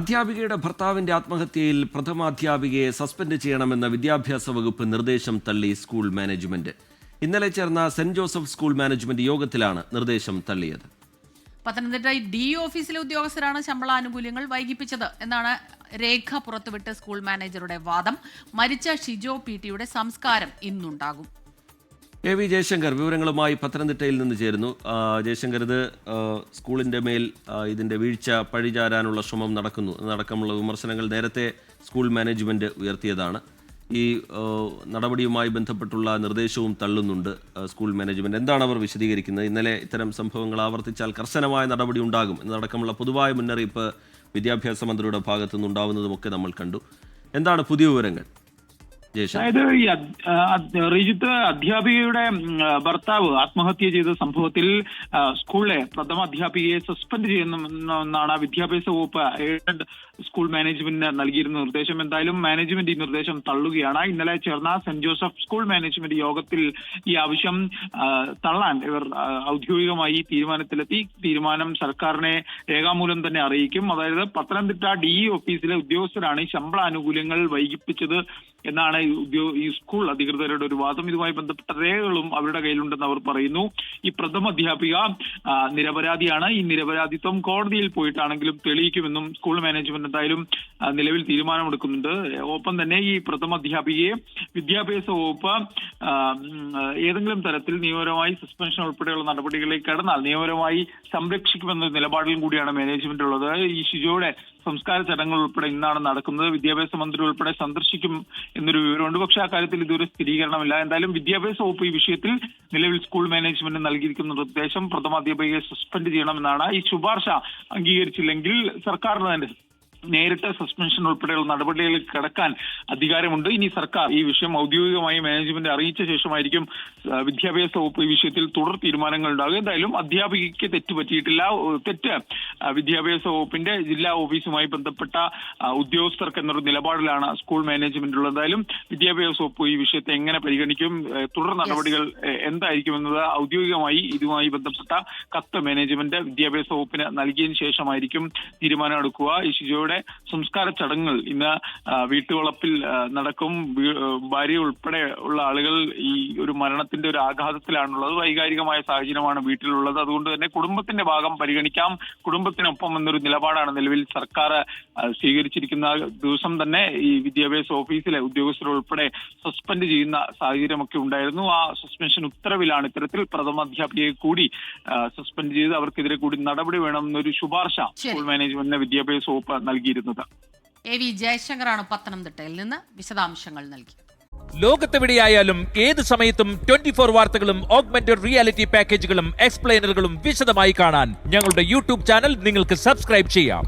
അധ്യാപികയുടെ ഭർത്താവിന്റെ ആത്മഹത്യയിൽ പ്രഥമാധ്യാപികയെ സസ്പെൻഡ് ചെയ്യണമെന്ന വിദ്യാഭ്യാസ വകുപ്പ് നിർദ്ദേശം തള്ളി സ്കൂൾ മാനേജ്മെന്റ്. ഇന്നലെ ചേർന്ന സെന്റ് ജോസഫ് സ്കൂൾ മാനേജ്മെന്റ് യോഗത്തിലാണ് നിർദ്ദേശം തള്ളിയത്. പത്തനംതിട്ട ഡി ഓഫീസിലെ ഉദ്യോഗസ്ഥരാണ് ശമ്പള ആനുകൂല്യങ്ങൾ വൈകിപ്പിച്ചത് എന്നാണ് രേഖ പുറത്തുവിട്ട സ്കൂൾ മാനേജറുടെ വാദം. മരിച്ച ഷിജോ പി ടിയുടെ സംസ്കാരം ഇന്നുണ്ടാകും. എ വി ജയശങ്കർ വിവരങ്ങളുമായി പത്തനംതിട്ടയിൽ നിന്ന് ചേരുന്നു. ജയശങ്കർ ഇത് സ്കൂളിന്റെ മേൽ ഇതിന്റെ വീഴ്ച പഴിചാരാനുള്ള ശ്രമം നടക്കുന്നു. നടക്കമുള്ള വിമർശനങ്ങൾ നേരത്തെ സ്കൂൾ മാനേജ്മെന്റ് ഉയർത്തിയതാണ്. ഈ നടപടിയുമായി ബന്ധപ്പെട്ടുള്ള നിർദ്ദേശവും തള്ളുന്നുണ്ട് സ്കൂൾ മാനേജ്മെന്റ്. എന്താണ് അവർ വിശദീകരിക്കുന്നത്? ഇന്നലെ ഇത്തരം സംഭവങ്ങൾ ആവർത്തിച്ചാൽ കർശനമായ നടപടി ഉണ്ടാകും. എന്നതടക്കമുള്ള പൊതുവായ മുന്നറിയിപ്പ് വിദ്യാഭ്യാസ മന്ത്രിയുടെ ഭാഗത്തു നിന്നുണ്ടാവുന്നതുമൊക്കെ നമ്മൾ കണ്ടു. എന്താണ് പുതിയ വിവരങ്ങൾ? അതായത് ഈ റിജിത്ത് അധ്യാപികയുടെ ഭർത്താവ് ആത്മഹത്യ ചെയ്ത സംഭവത്തിൽ സ്കൂളിലെ പ്രഥമ അധ്യാപികയെ സസ്പെൻഡ് ചെയ്യുമെന്നാണ് വിദ്യാഭ്യാസ വകുപ്പ് എയ്ഡഡ് സ്കൂൾ മാനേജ്മെന്റിന് നൽകിയിരുന്ന നിർദ്ദേശം. എന്തായാലും മാനേജ്മെന്റ് ഈ നിർദ്ദേശം തള്ളുകയാണ്. ഇന്നലെ ചേർന്ന സെന്റ് ജോസഫ് സ്കൂൾ മാനേജ്മെന്റ് യോഗത്തിൽ ഈ ആവശ്യം തള്ളാൻ ഇവർ ഔദ്യോഗികമായി തീരുമാനത്തിലെത്തി. തീരുമാനം സർക്കാരിനെ രേഖാമൂലം തന്നെ അറിയിക്കും. അതായത് പത്തനംതിട്ട ഡി ഓഫീസിലെ ഉദ്യോഗസ്ഥരാണ് ശമ്പള ആനുകൂല്യങ്ങൾ വൈകിപ്പിച്ചത് എന്നാണ് ഈ സ്കൂൾ അധികൃതരുടെ ഒരു വാദം ഇതുമായി ബന്ധപ്പെട്ട രേഖകളും അവരുടെ കയ്യിലുണ്ടെന്ന് അവർ പറയുന്നു. ഈ പ്രഥമ അധ്യാപിക നിരപരാധിയാണ്. ഈ നിരപരാധിത്വം കോടതിയിൽ പോയിട്ടാണെങ്കിലും തെളിയിക്കുമെന്നും സ്കൂൾ മാനേജ്മെന്റ് എന്തായാലും നിലവിൽ തീരുമാനമെടുക്കുന്നുണ്ട്. ഒപ്പം തന്നെ ഈ പ്രഥമ അധ്യാപികയെ വിദ്യാഭ്യാസ വകുപ്പ് ഏതെങ്കിലും തരത്തിൽ നിയമപരമായി സസ്പെൻഷൻ ഉൾപ്പെടെയുള്ള നടപടികളിലേക്ക് കടന്നാൽ നിയമപരമായി സംരക്ഷിക്കുമെന്ന നിലപാടിലും കൂടിയാണ് മാനേജ്മെന്റ് ഉള്ളത്. ഈ ഷിജോയുടെ സംസ്കാര ചടങ്ങുകൾ ഉൾപ്പെടെ ഇന്നാണ് നടക്കുന്നത്. വിദ്യാഭ്യാസ മന്ത്രി ഉൾപ്പെടെ സന്ദർശിക്കും എന്നൊരു വിവരമുണ്ട് പക്ഷേ അക്കാര്യത്തിൽ ഇതുവരെ സ്ഥിരീകരണമില്ല. എന്തായാലും വിദ്യാഭ്യാസ വകുപ്പ് ഈ വിഷയത്തിൽ നിലവിൽ സ്കൂൾ മാനേജ്മെന്റ് നൽകിയിരിക്കുന്ന നിർദ്ദേശം പ്രഥമാധ്യാപികയെ സസ്പെൻഡ് ചെയ്യണമെന്നാണ്. ഈ ശുപാർശ അംഗീകരിച്ചില്ലെങ്കിൽ സർക്കാരിന് തന്നെ നേരിട്ട് സസ്പെൻഷൻ ഉൾപ്പെടെയുള്ള നടപടികളിൽ കിടക്കാൻ അധികാരമുണ്ട്. ഇനി സർക്കാർ ഈ വിഷയം ഔദ്യോഗികമായി മാനേജ്മെന്റ് അറിയിച്ച ശേഷമായിരിക്കും വിദ്യാഭ്യാസ വകുപ്പ് ഈ വിഷയത്തിൽ തുടർ തീരുമാനങ്ങൾ ഉണ്ടാകുക എന്തായാലും അധ്യാപികയ്ക്ക് തെറ്റ് പറ്റിയിട്ടില്ല. തെറ്റ് വിദ്യാഭ്യാസ വകുപ്പിന്റെ ജില്ലാ ഓഫീസുമായി ബന്ധപ്പെട്ട ഉദ്യോഗസ്ഥർക്ക് എന്നൊരു നിലപാടിലാണ് സ്കൂൾ മാനേജ്മെന്റ് ഉള്ളത്. എന്തായാലും വിദ്യാഭ്യാസ വകുപ്പ് ഈ വിഷയത്തെ എങ്ങനെ പരിഗണിക്കും തുടർ നടപടികൾ എന്തായിരിക്കും എന്നത് ഔദ്യോഗികമായി ഇതുമായി ബന്ധപ്പെട്ട കത്ത് മാനേജ്മെന്റ് വിദ്യാഭ്യാസ വകുപ്പിന് നൽകിയതിനു ശേഷമായിരിക്കും തീരുമാനം ഈ ഈ ശിശുയുടെ സംസ്കാര ചടങ്ങുകൾ. ഇന്ന് വീട്ടുവളപ്പിൽ നടക്കും ഭാര്യ ഉൾപ്പെടെ ഉള്ള ആളുകൾ ഈ ഒരു മരണത്തിന്റെ ഒരു ആഘാതത്തിലാണുള്ളത്. വൈകാരികമായ സാഹചര്യമാണ് വീട്ടിലുള്ളത്. അതുകൊണ്ട് തന്നെ കുടുംബത്തിന്റെ ഭാഗം പരിഗണിക്കാം. കുടുംബത്തിനൊപ്പം എന്നൊരു നിലപാടാണ് നിലവിൽ സർക്കാർ സ്വീകരിച്ചിരിക്കുന്ന ദിവസം തന്നെ ഈ വിദ്യാഭ്യാസ ഓഫീസിലെ ഉദ്യോഗസ്ഥർ ഉൾപ്പെടെ സസ്പെൻഡ് ചെയ്യുന്ന സാഹചര്യമൊക്കെ ഉണ്ടായിരുന്നു. ആ സസ്പെൻഷൻ ഉത്തരവിലാണ് ഇത്തരത്തിൽ പ്രഥമ അധ്യാപികയെ കൂടി സസ്പെൻഡ് ചെയ്ത് അവർക്കെതിരെ കൂടി നടപടി വേണമെന്നൊരു ശുപാർശ. സ്കൂൾ മാനേജ്മെന്റിന് വിദ്യാഭ്യാസ വകുപ്പ് നൽകിയിരുന്നത്. എ വി ജയശങ്കറാണ് പത്തനംതിട്ടയിൽ നിന്ന് വിശദാംശങ്ങൾ നൽകി. ലോകത്തെവിടെയായാലും ഏത് സമയത്തും ട്വന്റി ഫോർ വാർത്തകളും ഓഗ്മെന്റഡ് റിയാലിറ്റി പാക്കേജുകളും എക്സ്പ്ലെയിനറുകളും വിശദമായി കാണാൻ ഞങ്ങളുടെ യൂട്യൂബ് ചാനൽ നിങ്ങൾക്ക് സബ്സ്ക്രൈബ് ചെയ്യാം.